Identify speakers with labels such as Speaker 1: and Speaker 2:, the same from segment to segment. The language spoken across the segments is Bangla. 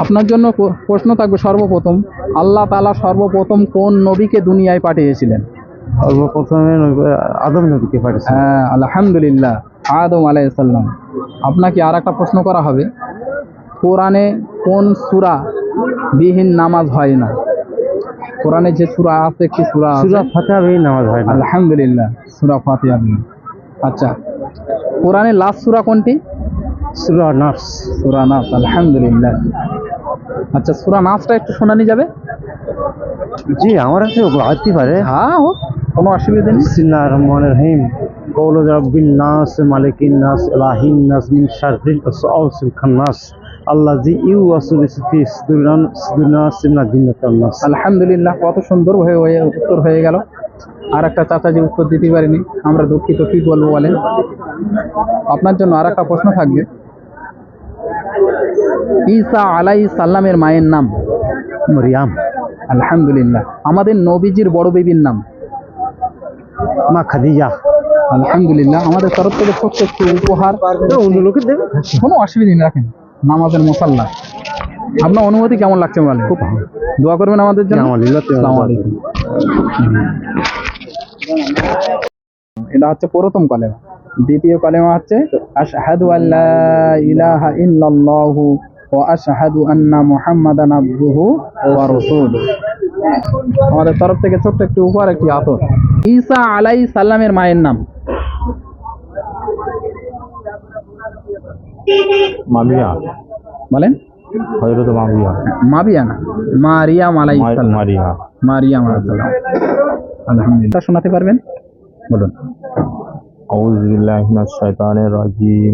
Speaker 1: আপনার জন্য প্রশ্ন থাকবে সর্বপ্রথম আল্লাহ তাআলা সর্বপ্রথম কোন নবীকে দুনিয়ায় পাঠিয়েছিলেন?
Speaker 2: সর্বপ্রথমে আদম নবীকে পাঠিয়েছে
Speaker 1: হ্যাঁ আলহামদুলিল্লাহ আদম আলাইসাল্লাম আপনাকে আর একটা প্রশ্ন করা হবে কোরআনে কোন সূরা বিহীন নামাজ হয় না? কোরআনে যে সূরা আছে একটি সূরা
Speaker 2: সুরা ফাতিহা বিহীন নামাজ হয় না।
Speaker 1: আলহামদুলিল্লাহ সুরা ফাতিহা বিহীন। আচ্ছা কোরআনে লাস্ট সূরা কোনটি?
Speaker 2: সুরা
Speaker 1: সুরা নাস আলহামদুলিল্লাহ। আচ্ছা সুরা একটু শোনানি যাবে?
Speaker 2: জি আমার কাছে পারে।
Speaker 1: হ্যাঁ হোক কোনো অসুবিধা নেই।
Speaker 2: কৌল নাস মালিকিন নাস নাস মিন খান্নাস আল্লাহ জি ইউ
Speaker 1: আলহামদুলিল্লাহ কত সুন্দর হয়ে হয়ে উত্তর হয়ে গেল। আর একটা চাচা যে উত্তর দিতে পারিনি আমরা দুঃখিত কি বলব বলেন? আপনার জন্য আর একটা প্রশ্ন থাকবে। ঈসা আলাই সাল্লামের মায়ের নাম
Speaker 2: মরিয়াম।
Speaker 1: আলহামদুলিল্লাহ। আমাদের নবীজির বড় বেবির নাম
Speaker 2: মা খাদিজা।
Speaker 1: আলহামদুলিল্লাহ। আমাদের তরফ থেকে ছোট্ট একটু উপহার
Speaker 2: অন্য লোকে দেবে।
Speaker 1: কোনো অসুবিধা নেই রাখেন। নামাজের মোসাল্লা। আপনার অনুমতি কেমন লাগছে বলেন খুব ভালো। দোয়া করবেন আমাদের জন্য? আলাইকুম। এটা হচ্ছে প্রথম কলেমা। দ্বিতীয় কলেমা হচ্ছে আশহাদু আল্লা ইলাহা ইল্লাল্লাহু ওয়া আশহাদু আন্না মুহাম্মাদান আবদুহু ওয়া রাসূলুহু আমাদের তরফ থেকে ছোট্ট একটি উপহার একটি আতর ঈসা আলাইহিস সালামের মায়ের নাম
Speaker 2: মামিয়া
Speaker 1: বলেন
Speaker 2: হযরত মামিয়া
Speaker 1: মাবিয়া না মারিয়াম আলাইহিস সালাম
Speaker 2: মারিয়া
Speaker 1: মারিয়াম আলাইহিস সালাম আলহামদুলিল্লাহ শোনাতে পারবেন বলুন
Speaker 2: أعوذ بالله من الشيطان الرجيم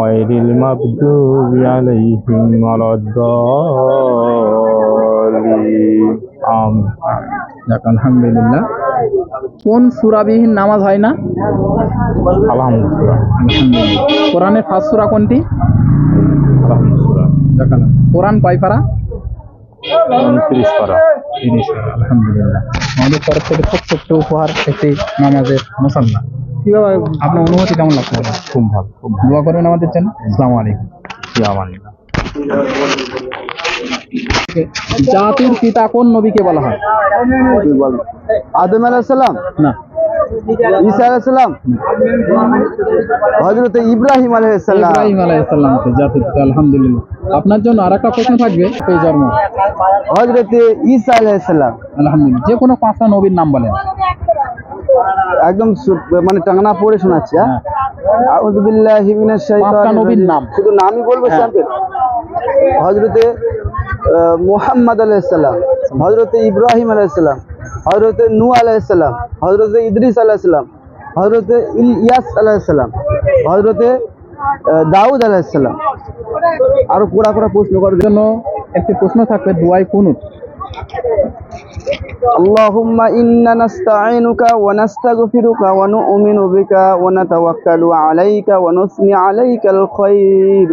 Speaker 2: غير المغضوب عليهم ولا الضالين آمين
Speaker 1: যাক আলহামদুলিল্লাহ কোন সুরাবিহীন নামাজ হয় না
Speaker 2: আলহামদুলিল্লাহ
Speaker 1: আলহামদুলিল্লাহ কোরআনের ফার্স্ট সূরা কোনটি
Speaker 2: আলহামদুলিল্লাহ
Speaker 1: যাক আলহাম- কোরআন কয় পারা
Speaker 2: উনত্রিশ পারা
Speaker 1: তিরিশ পারা আলহামদুলিল্লাহ আমাদের তরফ থেকে ছোট্ট ছোট্ট উপহার একটি নামাজের মুসাল্লা কীভাবে আপনার অনুমতি কেমন লাগছে?
Speaker 2: খুব ভালো খুব
Speaker 1: দোয়া করবেন আমাদের জন্য আসসালামু আলাইকুম। জাতির পিতা কোন নবীকে বলা হয়?
Speaker 2: আদম আলাইসাল্লাম
Speaker 1: না।
Speaker 2: ঈসা ইব্রাহিম আলাইসাল্লাম
Speaker 1: ইব্রাহিম আলাইহিসসালাম? কে জাতির পিতা আলহামদুলিল্লাহ। আপনার জন্য আরেকটা প্রশ্ন থাকবে এই জন্ম।
Speaker 2: হজরত ঈসা আলাইসাল্লাম
Speaker 1: আলহামদুলিল্লাহ। যে কোনো পাঁচটা নবীর নাম বলেন।
Speaker 2: একদম মানে টাঙনা পড়ে শোনাচ্ছে হ্যাঁ? আউযু মিনাশ শাইতানির
Speaker 1: নবীর নাম।
Speaker 2: শুধু নামই বলব
Speaker 1: হ্যাঁ।
Speaker 2: শান্তির হযরতে মুহাম্মদ আলাইহিস সালাম হযরতে ইব্রাহিম আলাইহিস সালাম হযরতে নূহ আলাইহিস সালাম হযরতে ইদ্রিস আলাইহিস সালাম হযরতে ইলিয়াস আলাইহিস সালাম হযরতে দাউদ আলাইহিস সালাম। আরও কোড়া কোড়া প্রশ্ন করার জন্য
Speaker 1: জন্য একটি প্রশ্ন থাকবে দুয়াই কুনুত।
Speaker 2: اللهم إنا نستعينك ونستغفرك ونؤمن بك ونتوكل عليك ونثني عليك الخير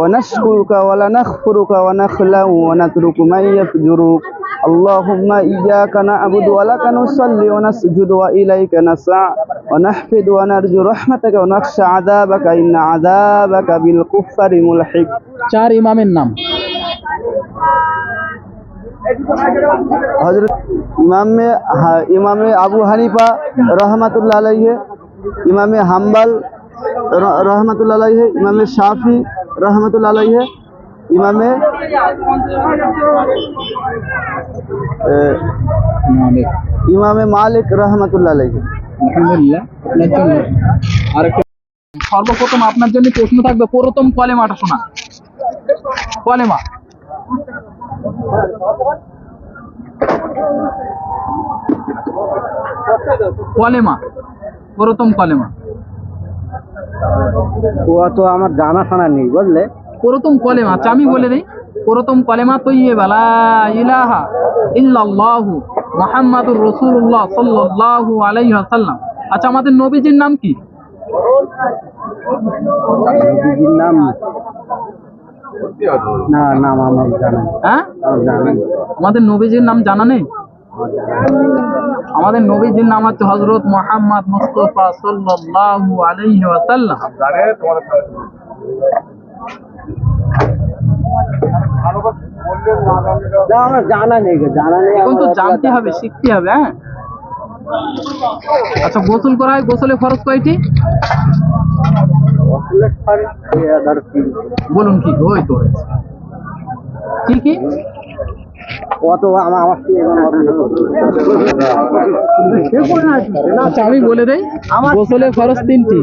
Speaker 2: ونشكرك ولا نخفرك ونخلع ونترك من يفجرك اللهم إياك نعبد ولك نصلي ونسجد وإليك نسعى ونحفد ونرجو رحمتك ونخشى عذابك إن عذابك بالكفر ملحق
Speaker 1: চার ইমামের নাম
Speaker 2: হজরত ইমামে হা- ইমামে আবু হানিফা রহমাতুল্লাহ আলাইহে ইমামে হাম্বাল র- রহমাতুল্লাহ আলাইহে ইমামে শাফি রহমাতুল্লাহ আলাইহে ইমামে এ,
Speaker 1: মালিক
Speaker 2: ইমামে মালিক রহমাতুল্লাহ আলাইহে
Speaker 1: আলহামদুলিল্লাহ আপনার জন্য আরেকটা সর্বপ্রথম আপনার জন্য প্রশ্ন থাকবে প্রথম কলেমাটা শোনা। কলেমা। কলেমা প্রথম কলেমা।
Speaker 2: ও তো আমার জানা শোনা নেই বুঝলে?
Speaker 1: প্রথম কলেমা আচ্ছা আমি বলে দিই। প্রথম কলেমা তো ইয়ে বালা ইলাহা ইল্লাল্লাহু মোহাম্মদুর রসুল্লাহ সাল্লাল্লাহু আলাইহি ওয়াসাল্লাম। আচ্ছা আমাদের নবীজির নাম কি?
Speaker 3: নবীজির নাম না নাম আমার জানা
Speaker 1: হ্যাঁ। আমাদের নবীজির নাম জানা নেই? আমাদের নবীজির নাম হচ্ছে হজরত মোহাম্মদ মুস্তফা সাল্লাল্লাহু আলাইহি ওয়াসাল্লাম।
Speaker 3: জানা নেই জানা নেই।
Speaker 1: এখন তো জানতে হবে শিখতে হবে হ্যাঁ? আচ্ছা গোসল করা হয় গোসলে খরচ কয়টি? বলুন কি কি আচ্ছা আমি বলে দেই, গোসলের খরচ তিনটি।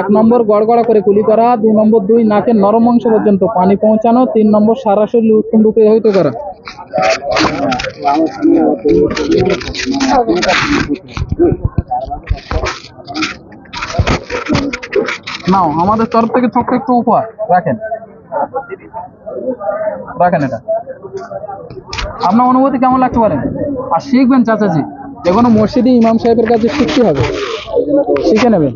Speaker 1: এক নম্বর গড়গড়া করে কুলি করা দুই নম্বর দুই নাকের নরম অংশ পর্যন্ত পানি পৌঁছানো, তিন নম্বর সারা শরীর উত্তম রূপে হইতে করা। নাও, আমাদের তরফ থেকে ছোট্ট একটু উপহার, রাখেন। রাখেন এটা। আপনার অনুভূতি কেমন লাগতে পারে? আর শিখবেন চাচাজি এখনও মসজিদে ইমাম সাহেবের কাছে শিখতে হবে। শিখে নেবেন।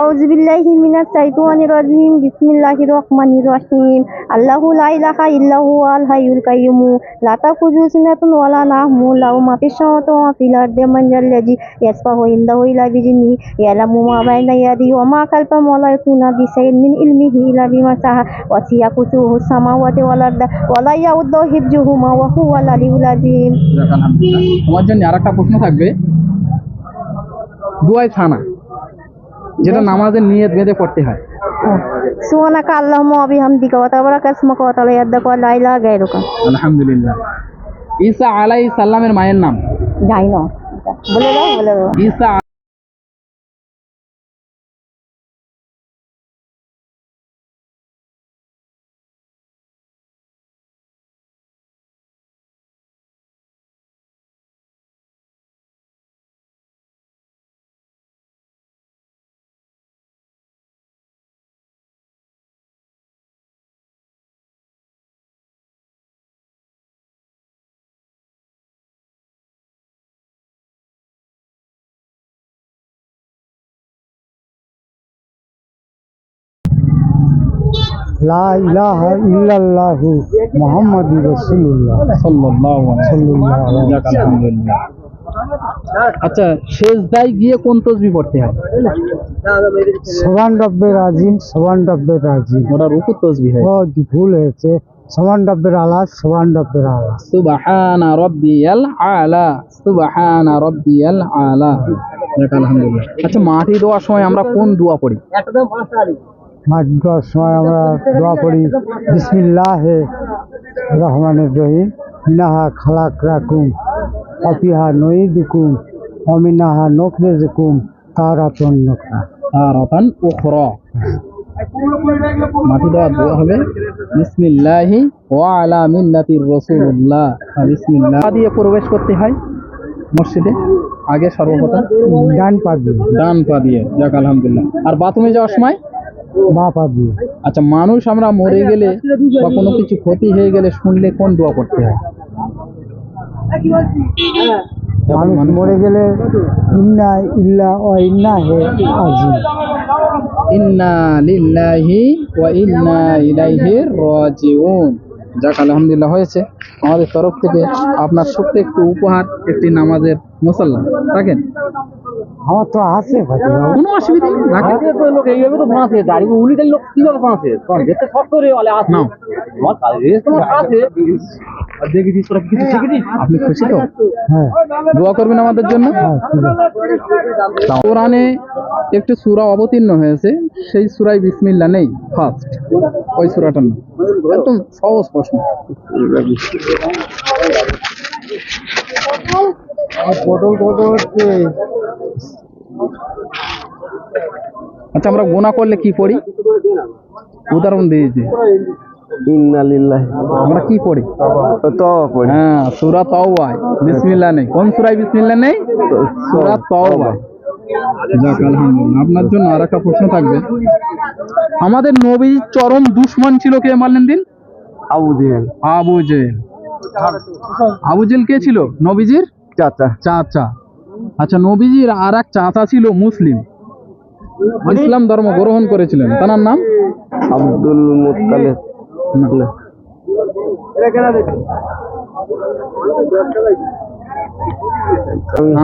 Speaker 4: আউযুবিল্লাহি মিনাশ শাইতানির রাজিম বিসমিল্লাহির রহমানির রহিম আল্লাহু লা ইলাহা ইল্লা হুয়াল হাইয়ুল কাইয়্যুম লা তাখুযুহু সিনাতুন ওয়া লা নাওম লাহু মা ফিস সামাওয়াতি ওয়া মা ফিল আরদি মান যাল্লাযী ইয়াসফাহু ইনদাহু ইলা বিইজনিহি ইয়ালামু মা বাইনা ইয়াদিহি ওয়া মা খালফাহু ওয়া লা ইয়াকুনু বিশাইইন মিন ইলমিহি ইলা বিমা শাআ ওয়া সিয়া কুতুহু সামাওয়াতি ওয়াল আরদ ওয়া লা ইয়াউদুহু
Speaker 1: হিফযুহুমা ওয়া হুয়াল আলিয়ুল আযীম তোমার জন্য আরেকটা প্রশ্ন থাকবে। দুয়ায় ছানা যেটা নামাজের নিয়ত বেঁধে পড়তে হয়।
Speaker 4: সুবহানাক আল্লাহুম্মা ওয়া বিহামদিকা ওয়া তাবারাকা ইসমুকা ওয়া তাআলা ইয়াদাকা ওয়া লা ইলাহা গায়রুকা।
Speaker 1: আলহামদুলিল্লাহ। ঈসা আলাইহিস সালামের মায়ের নাম?
Speaker 4: জানি না। বলে দাও বলে দাও।
Speaker 1: ঈসা
Speaker 3: লা ইলাহা ইল্লাল্লাহু মুহাম্মাদুর রাসূলুল্লাহ।
Speaker 1: সাল্লাল্লাহু আলাইহি
Speaker 3: সাল্লাল্লাহু আলাইহি
Speaker 1: যাক, আলহামদুলিল্লাহ। আচ্ছা শেষ দায় গিয়ে কোন তসবি পড়তে হয়?
Speaker 3: সোবান রব্বের আজিম সোবান রব্বের আজিম
Speaker 1: ওটা রুকু তসবি হয়।
Speaker 3: ও ভুল হয়েছে। সোবান রব্বের আলা সোবান রব্বের আলা
Speaker 1: সুবহানা রাব্বিয়াল আলা সুবহানা রাব্বিয়াল আলা। আলহামদুলিল্লাহ। আচ্ছা মাটি দেওয়ার সময় আমরা কোন দোয়া পড়ি?
Speaker 3: মাঠ দেওয়ার সময় আমরা দোয়া করি। বিসমিল্লাহ রহমানের রহিম। মিনাহা খালাক রাকুম অপিহা নঈদুকুম অমিনাহা নখরেজুকুম তারাতন নখরা।
Speaker 1: তারাতান উখরা। মাটি দেওয়া দোয়া হবে। বিসমিল্লাহি ওয়া আলা মিল্লাতির রাসূলুল্লাহ। বিসমিল্লাহ দিয়ে প্রবেশ করতে হয় মসজিদে। আগে সর্বপ্রথম
Speaker 3: ডান পা দিয়ে।
Speaker 1: ডান পা দিয়ে। যাক আলহামদুলিল্লাহ। আর বাথরুমে যাওয়ার সময়
Speaker 3: বা পা দিয়ে।
Speaker 1: আচ্ছা মানুষ আমরা মরে গেলে বা কোনো কিছু ক্ষতি হয়ে গেলে শুনলে কোন দোয়া করতে হয়?
Speaker 3: মানুষ মরে গেলে ইন্না ইল্লা ও ইন্না হে আজিম
Speaker 1: ইন্না লিল্লাহি ওয়া ইন্না ইলাইহি রাজিউন। যাক আলহামদুলিল্লাহ হয়েছে। আমাদের তরফ থেকে আপনার ছোট্ট একটু উপহার একটি নামাজের মুসাল্লা রাখেন
Speaker 3: আমার তো আছে
Speaker 1: কোনো অসুবিধা নেই।
Speaker 5: লোক এইভাবে তো দাঁড়িয়ে উলিদের লোক কীভাবে বাঁচে কারণ যেতে শক্ত রে বলে আছে তোমার তোমার আছে। আর তোরা কিছু শিখেছিস
Speaker 1: আপনি খুশি তো?
Speaker 3: হ্যাঁ।
Speaker 1: দোয়া করবেন আমাদের জন্য?
Speaker 3: হ্যাঁ
Speaker 1: কোরআনে একটি সূরা অবতীর্ণ হয়েছে। সেই সূরায় বিসমিল্লাহ নেই ফার্স্ট ওই সূরাটার নাম। একদম সহজ প্রশ্ন।
Speaker 3: পটল কত হচ্ছে?
Speaker 1: আচ্ছা আমরা গোনা করলে কি পড়ি? উদাহরণ দিয়েছি। আমরা কি পড়ি? হ্যাঁ সূরা তাওবা। বিসমিল্লাহ নেই। কোন সূরায় বিসমিল্লাহ নেই? সূরা তাওবা। যাক আলহামদুলিল্লাহ আপনার জন্য আর একটা প্রশ্ন থাকবে। আমাদের নবী চরম দুশ্মন ছিল কে মারলেন দিন?
Speaker 3: Abu Jahl.
Speaker 1: Abu Jahl. Abu Jahl কে ছিল? নবীজির
Speaker 2: চাচা।
Speaker 1: চাচা। আচ্ছা নবীজির আর এক চাচা ছিল মুসলিম। ইসলাম ধর্ম গ্রহণ করেছিলেন। তার নাম?
Speaker 2: আব্দুল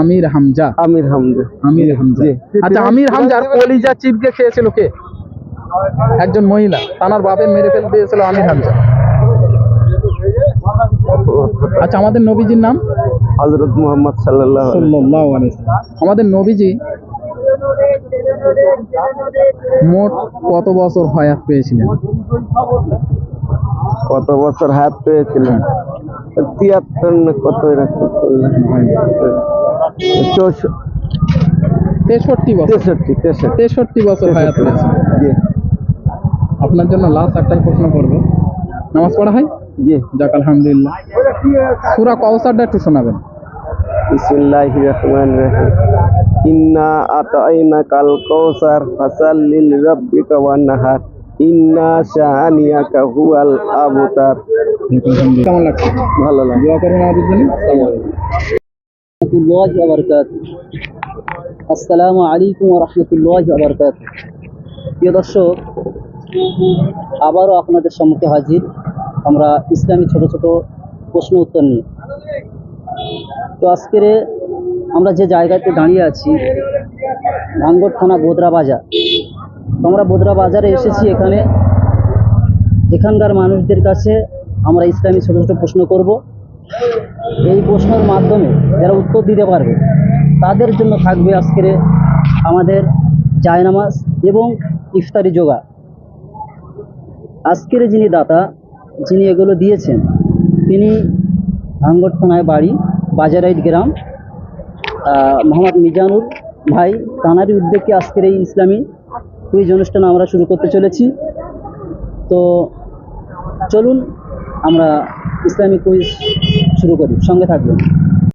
Speaker 1: আমির হামজা।
Speaker 2: আমির হামদা
Speaker 1: আমির হামজা। আচ্ছা আমির হামজার কলিজা চিপকে খেয়েছিল কে? একজন মহিলা। তানার বাপের মেরে ফেল দিয়েছিল আমির হামজা। আচ্ছা আমাদের নবীজির নাম?
Speaker 2: হজরত মোহাম্মদ সাল্লাল্লাহু আলাইহি
Speaker 1: সাল্লাল্লাহু আমাদের নবীজি মোট কত বছর হায়াত পেয়েছিলেন?
Speaker 2: কত বছর হায়াত পেয়েছিলেন? তিয়াত্তর না কত এরকম
Speaker 1: তেষট্টি বছর।
Speaker 2: তেষট্টি
Speaker 1: বছর হায়াত পেয়েছিলেন। আপনার জন্য লাস্ট একটাই প্রশ্ন করব। নামাজ পড়া হয়?
Speaker 2: জি
Speaker 1: যাক আলহামদুলিল্লাহ। সুরা কওসারটা একটু শোনাবেন।
Speaker 2: বিসমিল্লাহির রহমানির রহিম। ইন্না আতাইনা কাল কৌসার ফাসাল্লিল রাব্বিকা ওয়ানহার ইন্না শাআনিয়াকা হুয়াল আবতার।
Speaker 1: কেমন লাগছে?
Speaker 2: ভালো লাগে
Speaker 1: দোয়া করবেন আমাদের জন্য।
Speaker 6: রহমতুল্লাহ আবরকাত আসসালামু আলাইকুম রহমতুল্লাহ প্রিয় দর্শক আবারও আপনাদের সম্মুখে হাজির। আমরা ইসলামী ছোট ছোট প্রশ্ন উত্তর নিয়ে তো আজকের আমরা যে জায়গাতে দাঁড়িয়ে আছি, ভাঙ্গর থানা বোদরা বাজার। তো আমরা বোদরা বাজারে এসেছি এখানে। এখানকার মানুষদের কাছে আমরা ইসলামী ছোট ছোট প্রশ্ন করব। এই প্রশ্নের মাধ্যমে যারা উত্তর দিতে পারবে, তাদের জন্য থাকবে আজকের আমাদের জায়নামাজ এবং ইফতারি যোগা আজকের যিনি দাতা যিনি এগুলো দিয়েছেন, তিনি ভাঙ্গর থানায় বাড়ি, বাজারাইট গ্রাম মোহাম্মদ মিজানুর ভাই তানারি উদ্যোগে আজকের এই ইসলামী কুইজ অনুষ্ঠান আমরা শুরু করতে চলেছি। তো চলুন আমরা ইসলামিক কুইজ শুরু করি, সঙ্গে থাকবেন।